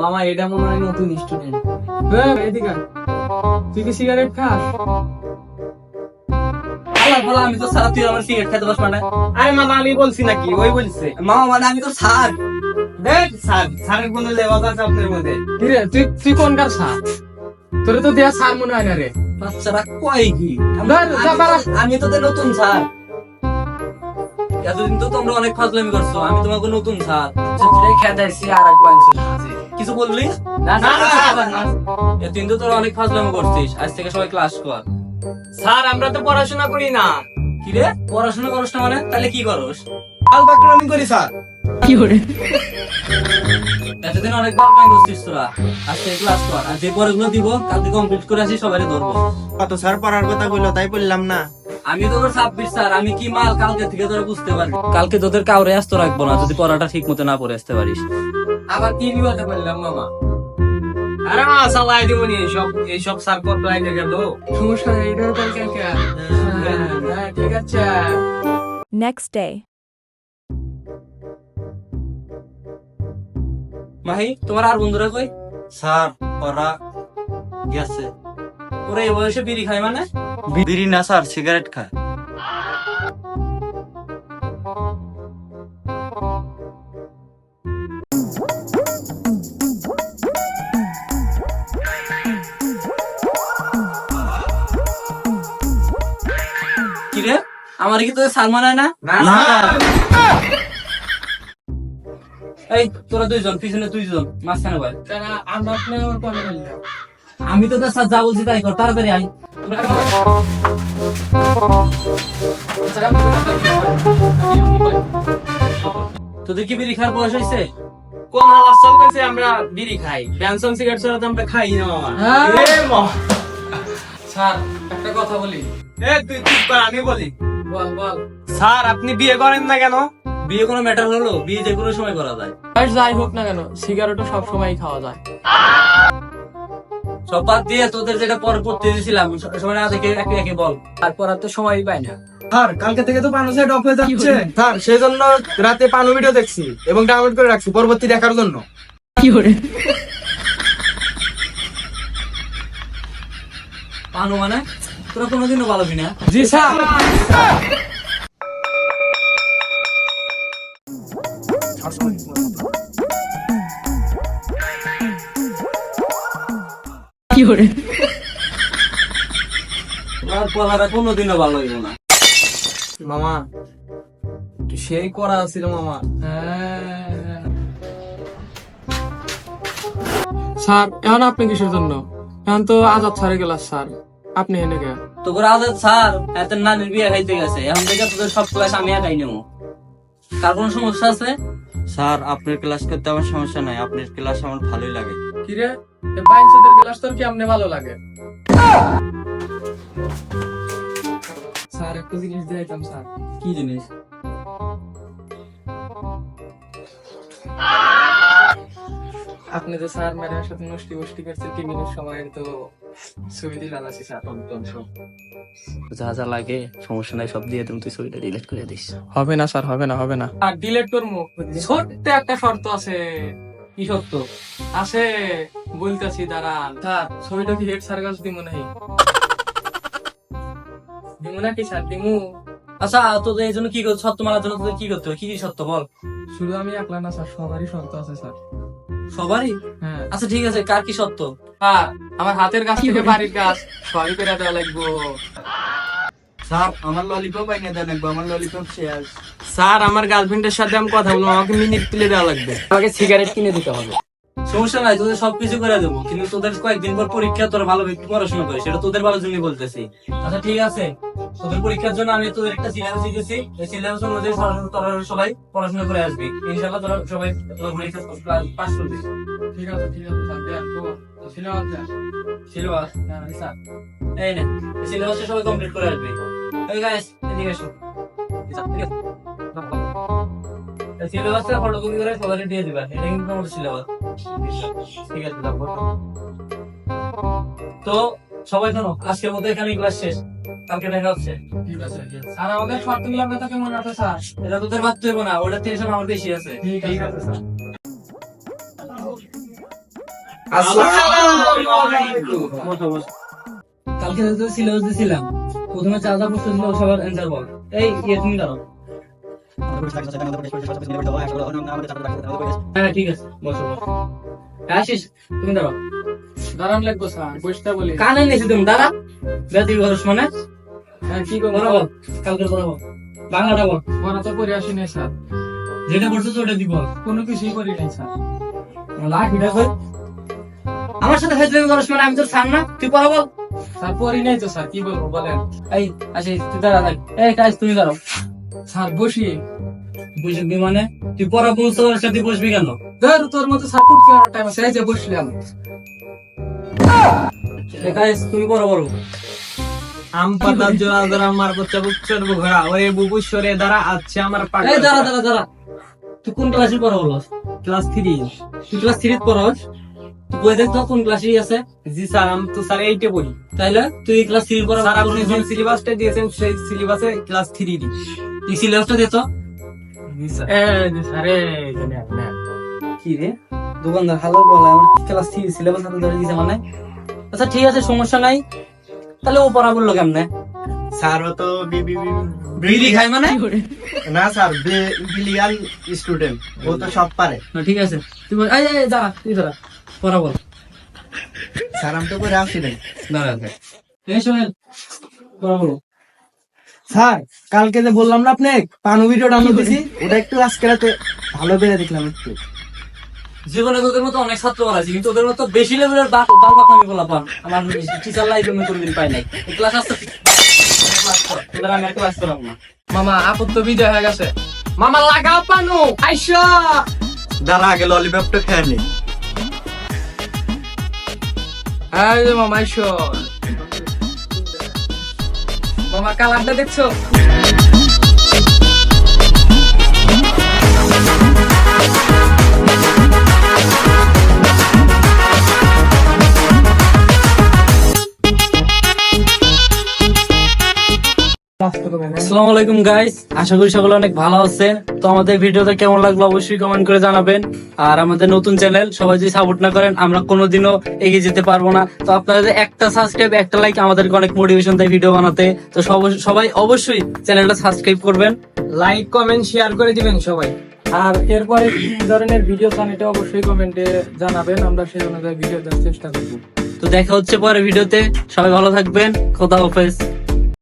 মামা এটা মনে হয় নতুন স্টুডেন্ট এদিকে তুই কি সিগারেট খাস? আমি তো সারা তুই আমার সিগারেট খেতে পারছ না আরে মামা আমি বলছি নাকি ওই বলছে। মামা মানে আমি তো দেখ কোনো আছে আপনার মধ্যে। তুই তুই কোনকার স্যার তোরে তো দেয়া সার মনে হয় না রে। বাচ্চারা কয় কি আমি- তোদের নতুন স্যার এতদিন তো তোমরা অনেক ফাজলামি করছ আমি তোমাকে নতুন স্যার খেদাইছি আর একবার কিছু বললি না। এতদিন তো তোরা অনেক ফাজলামি করছিস আজ থেকে সবাই ক্লাস কর স্যার আমরা তো পড়াশোনা করি না কি রে পড়াশোনা করস না মানে তাহলে কি করস কাল বাকরামি করি স্যার। এতদিন অনেক ফাজলামি করছিস তোরা। আজ থেকে ক্লাস কর। আর যে পড়াগুলো দিব কালকে কমপ্লিট করে আসি সবাই ধরবো। কত স্যার পড়ার কথা বলল তাই বললাম না। আমি তোদের ছাব্বিশ স্যার। আমি কি মাল কালকে থেকে তোরা বুঝতে পারবি? কালকে তোদের কাউরে আসতে রাখব না যদি পড়াটা ঠিক মতো না পড়ে আসতে পারিস। আবার কি বিবাদে বললাম মামা? আরে মা সালাই দিবনি সব এই সব স্যার কত আইনে গেল সমস্যা নেই এটা কালকে ঠিক আছে। Next day. মাহি তোমার আর বন্ধুরা কই? স্যার ওরা গেছে। ওরা এই বয়সে বিড়ি খায় মানে? বিড়ি না স্যার সিগারেট খায়। কি রে? আমার কি তোদের সাল মানায় না। না। এই তোরা দুইজন পিছনে দুইজন মাঝখানে ভাই আমরা আমার পরে আমি তোদের সাথে যা বলছি তাই কর তাড়াতাড়ি আই তোরা? তোদের কি বিড়ি খাওয়ার বয়স হয়েছে? কোন হালাস চলতেছে আমরা বিড়ি খাই। পেনশন সিগারেট ছাড়া তো আমরা খাই না। মামা এ মা। স্যার একটা কথা বলি। এ তুই চুপ কর আমি বলি। বল বল। স্যার আপনি বিয়ে করেন না কেন? বিয়ে কোনো ম্যাটার হলো? বিয়ে যে কোনো সময় করা যায়। আর যাই হোক না কেন সিগারেটও সব সময় খাওয়া যায়। সব বাদ দিয়ে তোদের যেটা পর পড়তে দিয়েছিলাম সময় না দেখে একে একে বল। আর পড়ার তো সময়ই পাই না। স্যার কালকে থেকে তো পানো সেট অফ হয়ে যাচ্ছে। স্যার সেই জন্য রাতে পানো ভিডিও দেখছি এবং ডাউনলোড করে রাখছি পরবর্তী দেখার জন্য। কি করে পানো মানে? তোরা কোনোদিনও পালাবি না। জি স্যার। আর পড়াটা কোনোদিনও ভালো হইব না। মামা সেই করা ছিল মামা। স্যার এখন আপনি কিসের জন্য? এখন তো আজাদ স্যারে গেল স্যার। আপনি এনে গে তোর আজাদ স্যার এত নানির বিয়ে খাইতে গেছে। এখন থেকে তোদের সব ক্লাস আমি একাই নেব। কার কোনো সমস্যা আছে? স্যার আপনার ক্লাস করতে আমার সমস্যা নাই আপনার ক্লাস আমার ভালোই লাগে। কিরে? বাইনসের ক্লাস তোর কি আপনি ভালো লাগে? স্যার একটা জিনিস দিলাইতাম স্যার। কি জিনিস? আপনি তো স্যার ম্যাডামের সাথে নষ্টি বষ্টি করছেন টিফিনের সময় তো সব। যা যা লাগে সমস্যা নাই সব দিয়ে তুমি তুই ছবিটা ডিলিট করে দিস। হবে না স্যার হবে না হবে না। আর ডিলেট করব? ছোট্ট একটা শর্ত আছে। কি সত্য আছে বলতেছি দাঁড়ান। স্যার ছবিটা কি হেড স্যার কাছে দিমু নাই দিমু নাকি স্যার দিমু। আচ্ছা তোদের এই জন্য কি করতে সত্য মারার জন্য তোদের কি করতে হবে? কি কি সত্য বল। শুধু আমি একলা না স্যার সবারই শর্ত আছে স্যার। সবারই? হ্যাঁ। আচ্ছা ঠিক আছে কার কি সত্য স্যার আমার হাতের গাছ থেকে বাড়ির কাজ সবই করে দেওয়া লাগবো। স্যার আমার ললিপপ এনে দেন একবার আমার ললিপপ শেষ। স্যার আমার গার্লফ্রেন্ডের সাথে আমি কথা বলব আমাকে মিনিট তুলে দেওয়া লাগবে। আমাকে সিগারেট কিনে দিতে হবে। সমস্যা নাই তোদের সবকিছু করে দেবো। কিন্তু তোদের কয়েকদিন পর পরীক্ষা তোরা ভালো একটু পড়াশোনা করে সেটা তোদের ভালো জন্য বলতেছি। আচ্ছা ঠিক আছে। তোদের পরীক্ষার জন্য আমি তোদের একটা সিলেবাস দিতেছি। এই সিলেবাস অনুযায়ী তোরা সবাই পড়াশোনা করে আসবি। ইনশাল্লাহ তোরা সবাই তোর পরীক্ষা পাস করবি। ঠিক আছে ঠিক আছে স্যার। দেন সিলেবাস স্যার এই না সিলেবাসটা সবাই কমপ্লিট করে আসবি। এই গাইস এদিকে এসো সিলেবাসটা ফটোকপি করে সবাই দিয়ে দিবা। এটা কিন্তু তোমার সিলেবাস ঠিক আছে তো সবাই শোনো আজকের মতো এখানে ক্লাস শেষ। কালকে দেখা হচ্ছে। ঠিক আছে স্যার আমাদেরগুলো কেমন আছে স্যার? এটা তোদের ভাবতে হবে না ওটা টেনশন আমার বেশি আছে। ঠিক আছে স্যার। কালকে যে সিলেবাস দিয়েছিলাম প্রথমে যা প্রশ্ন ছিল সবার অ্যান্সার বল। এই ইয়ে তুমি দাঁড়াও। হ্যাঁ ঠিক আছে বসো বসো। হ্যাঁ, তুমি দাঁড়াও। দাঁড়ান লাগবো স্যার বসতে বলি। কানে নিয়েছি তুমি দাঁড়া। বেদি বরস মানে? হ্যাঁ কি করব? বলো কালকে বলো বাংলাটা বল। পড়া তো করে আসি নাই স্যার। যেটা পড়ছো ওটা দিব। কোনো কিছুই করি নাই স্যার। আমার সাথে করস মানে আমি তোর সান না? তুই পড়া বল। স্যার পড়ি নাই তো স্যার কি বলব বলেন। এই আশিস তুই দাঁড়া এই কাজ তুমি দাঁড়াও। স্যার বসি। বুঝবি মানে? তুই পড়া পারছিস না, বসবি কেন? ধর তোর মতো সাপোর্ট করার টাইম আছে। যে বসলাম কাজ তুমি পড়া বলো আম পাতা জোড়া জোড়া আমার বাচ্চা বুকচর ঘোড়া ওরে বুবু সরে দ্বারা আছে আমার এই দাঁড়া দাঁড়া দাঁড়া। তুই কোন ক্লাসে পড়া বলো? ক্লাস থ্রি তুই ক্লাস থ্রি পড়স? তুই বই দেখ তো কোন ক্লাসে আছে? জি স্যার আমি তো স্যার এইটে পড়ি। তাইলে তুই ক্লাস থ্রি পড়া স্যার আপনি যে সিলেবাসটা দিয়েছেন সেই সিলেবাসে ক্লাস থ্রি দি তুই সিলেবাসটা দে তো কি রে? দোকানদার হ্যালো বলে আমার ক্লাস থ্রি সিলেবাস হাতে ধরে দিছে মানে? আচ্ছা ঠিক আছে সমস্যা নাই। তাহলে ও পড়া বলল কেমনে? স্যার ও তো বিবি বিড়ি খায় মানে? না স্যার বিলিয়ান স্টুডেন্ট ও তো সব পারে। না ঠিক আছে। তুই বল এই এই দাঁড়া তুই দাঁড়া পড়া বল। স্যার আমি তো করে আসছি নাই। দাঁড়া এই সোহেল পড়া বলো। স্যার কালকে যে বললাম না আপনি পানু ভিডিও ডাউনলোড দিছি ওটা একটু আজকে রাতে ভালো করে দেখলাম একটু। জীবনে তোদের মতো অনেক ছাত্র আছে কিন্তু ওদের মতো বেশি লেভেলের বাল বাকনামি বলা পান আমার টিচার লাইফে আমি কোনদিন পাই নাই। ক্লাস আসতে তোদের আমি আর ক্লাস করাবো না। মামা আপদ তো বিজয় হয়ে গেছে। মামা লাগাও পানু আইসা। দাঁড়া আগে ললিপপটা খেয়ে নি। এই যে মামা আইসো। মামা কালারটা দেখছ? চ্যানেল সাবস্ক্রাইব করবেন। লাইক কমেন্ট শেয়ার করে দিবেন সবাই। আর এরপরে ধরনের ভিডিও অবশ্যই কমেন্টে জানাবেন। আমরা ভিডিও দেওয়ার চেষ্টা তো দেখা হচ্ছে পরে ভিডিওতে সবাই ভালো থাকবেন। খোদা হাফেজ।